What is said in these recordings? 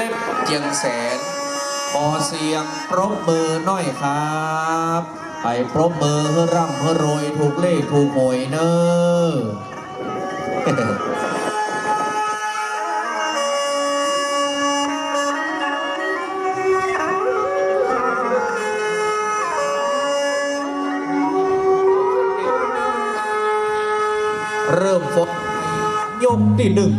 เล็บเจียงแสนขอเสียงปรบมือหน่อยครับไปปรบมือเฮือร่ำเฮือโรยถูกเลขถูกหวยเนอเริ่มฟดยกที่หนึ่ง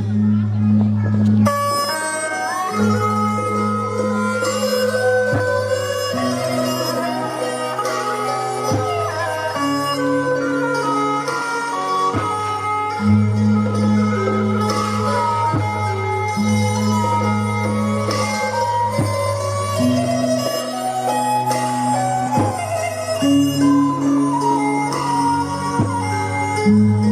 อ่า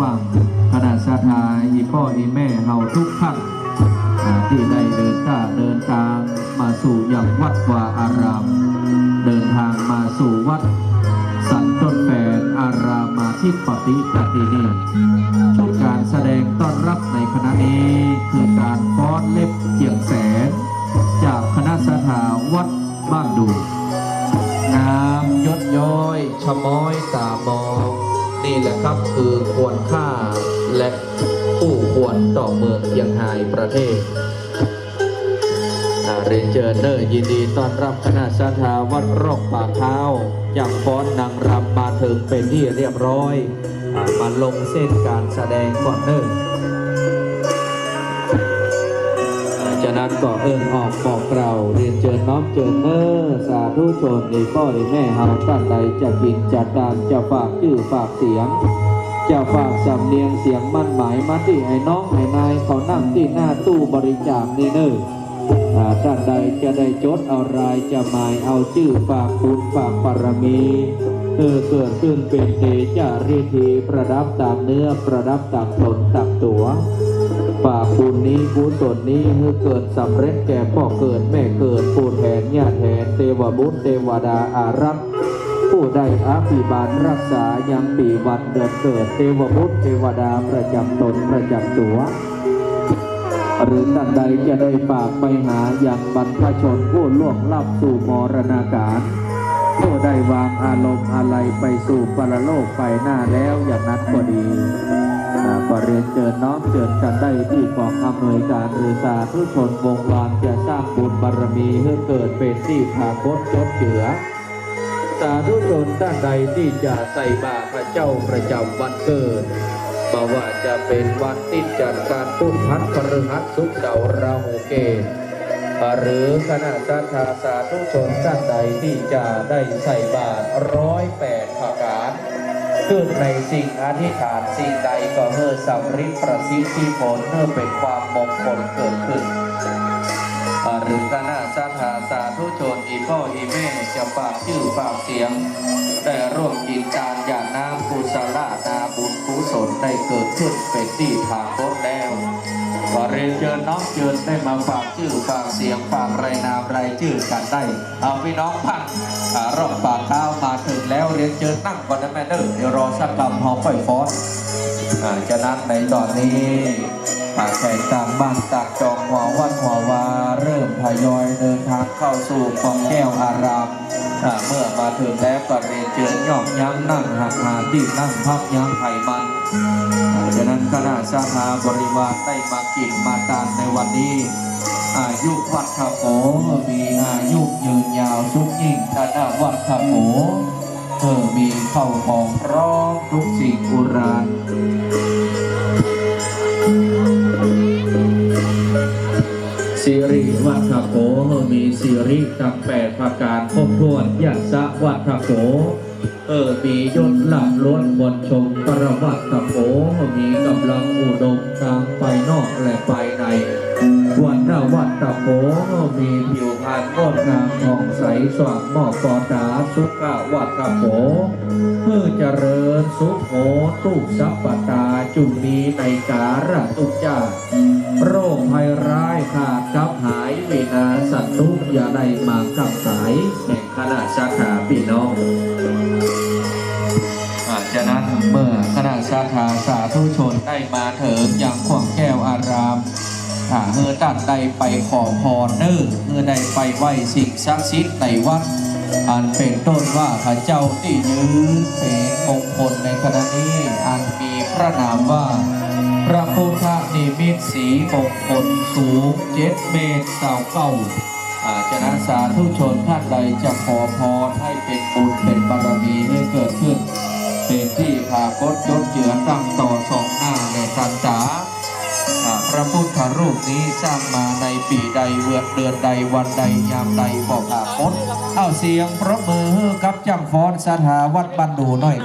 ว้างคณะสาธาอีพ่ออีแม่เฮาทุกท่านที่ได้เดินตาเดินทางมาสู่อย่างวัดวาอาราม เดินทางมาสู่วัด สันต้นแฝนอารามาทิปฏิปฏินีชุดการแสดงต้อนรับในคณะนี้คือการฟ้อนเล็บเจียงแสน จากคณะสถาวัดบ้านดูงามยศย้อยชะม้อยตามอง นี่แหละครับคือควรค่าและผู้ควรต่อเมืองเชียังไฮประเทศอาเรียนเชิญเนอร์ยินดีต้อนรับคณะสถาวัดรองป่าเท้าจากฟ้อนนางรำมาถึงเป็นที่เรียบร้อยอมาลงเส้นการแสดงก่อนเนอร์อ่าฉะนั้นก็เอิญออกบอกเราเรียนเชิ ญน้อมเชิญเนอสาธุชนในพ่อในแม่เฮาตั้งใดจะกินจะตามจะฝากชื่อฝากเสียง จะฝากสำเนียงเสียงมั่นหมายมาที่ไอ้น้องไอ้นายเขานั่งที่หน้าตู้บริจาคนี่เนออ่าท่านใดจะได้จดเอารายจะหมายเอาชื่อฝากบุญฝากบารมีเออเกิดขึ้นเป็นเตจารีทีประดับตามเนื้อประดับตามตนตามตัว ฝากบุญนี้กุศลนี้เมื่อเกิดสำเร็จแก่พ่อเกิดแม่เกิดผู้แทนญาติแทนเทวบุตรเทวดาอารักษ์ผู้ได้อาภิบาลรักษายังปีวันเดือนเกิดเทวบุตรเทวดาประจำตนประจำตัวหรือท่านใดจะได้ฝากไปหาอย่างบรรพชนผู้ล่วงลับสู่มรณาการผู้ได้วางอารมณ์อะไรไปสู่ปรโลกไปหน้าแล้วอย่างนั้นก็ดี ก็เรียนเชิญน้อมเชิญกันได้ที่กองอำนวยการหรือสาธุชนวงวานจะสร้างบุญบารมีให้เกิดเป็นที่ภากตจดเจือสาธุชนท่านใดที่จะใส่บาตรพระเจ้าประจำวันเกิดบ่ว่าจะเป็นวันติดจัดการพุทธพัฒน์พฤหัสสุขเสาร์ราหูเกตหรือคณะสัทธาสาธุชนท่านใดที่จะได้ใส่บาตรร้อยแปดประกา ขึ้นในสิ่งอธิษฐานสิ่งใดก็เมื่อสำริดประสิทธิผลเมื่อเป็นความมงคลเกิดขึ้นหรือคณะสัทธาสาธุชนอีพ่ออีแม่จะฝากชื่อฝากเสียง ได้ร่วมกินการหย่าดน้ำกุศลนาบุญกุศลได้เกิดขึ้นเป็นที่ทางรถแล้วขอเรียนเชิญน้องเชิญได้มาฝากชื่อฝากเสียงฝากรายนามรายชื่อกันได้เอาพี่น้องพันขารอบปากเท้ามาถึงแล้ว รียนเชิญนั่งก่อนนะแม่เด้อเดี๋ยวรอสักคำหอมไฟฟอนอ่าจะนั้นในตอนนี้ป่าแขกต่างบ้านต่างจองหัววัดหัววาเริ่มทยอยเดินทางเข้าสู่กองแก้วอารามเมื่อมาถึงแล้วก็เรียนเชิญย่อมย้ำนั่งหักหาที่นั่งพักย้ำไผ่มันฉะนั้นคณะสาขาบริวารได้มากินมาทานในวันนี้ อายุวัดขโขมีอายุยืนยาวสุขยิ่งคณะวัดขโข เธอมีเข้าของพร้อมทุกสิ่งอุรานสิริวัดขโขมีสิริตั้งแปดประการครบถ้วนยัสะวัดขโขเออมียศหลับล้วนบนชมประวัติตะโขมีกำลังอุดมทางไปนอกและไปใน วันนวัดตะโขมีผิวพรรณงดงามผ่องใสสว่างหมอกกอดาสุขวัดตะโขเพื่อเจริญสุขโหตุสัพปตาจุมีในการะตุจาโรคภัยร้ายขาดกับหายวินาสัตว์ทุกอย่าได้มากับสายแห่งคณะสาขาพี่น้องอาจากนั้นเมื่อคณะสาขาสาธุชนได้มาเถึงอย่างขวางแก้วอาราม ถ้าเมื่อตัดใดไปขอพรเน้อเมื่อใดไปไหว้สิ่งศักดิ์สิทธิ์ในวัดอันเป็นต้นว่าพระเจ้าที่ยืนเป็นมงคลในขณะนี้อันมีพระนามว่า พระพุทธนิมิตสีมงคลสูงเจ็ดเมตรสาวเก้าอาจารย์สาธุชนท่านใดจะขอพรให้เป็นบุญเป็นบารมีให้เกิดขึ้น เป็นที่พากดยศเจือตั้งต่อสอง พรูปนี้สร้างมาในปีใดเวือเดือนใดวันใดยามใดบอกอากดเอาเสียงพระมือกับจังฟ้อนสถาวัดบันดูหน่อย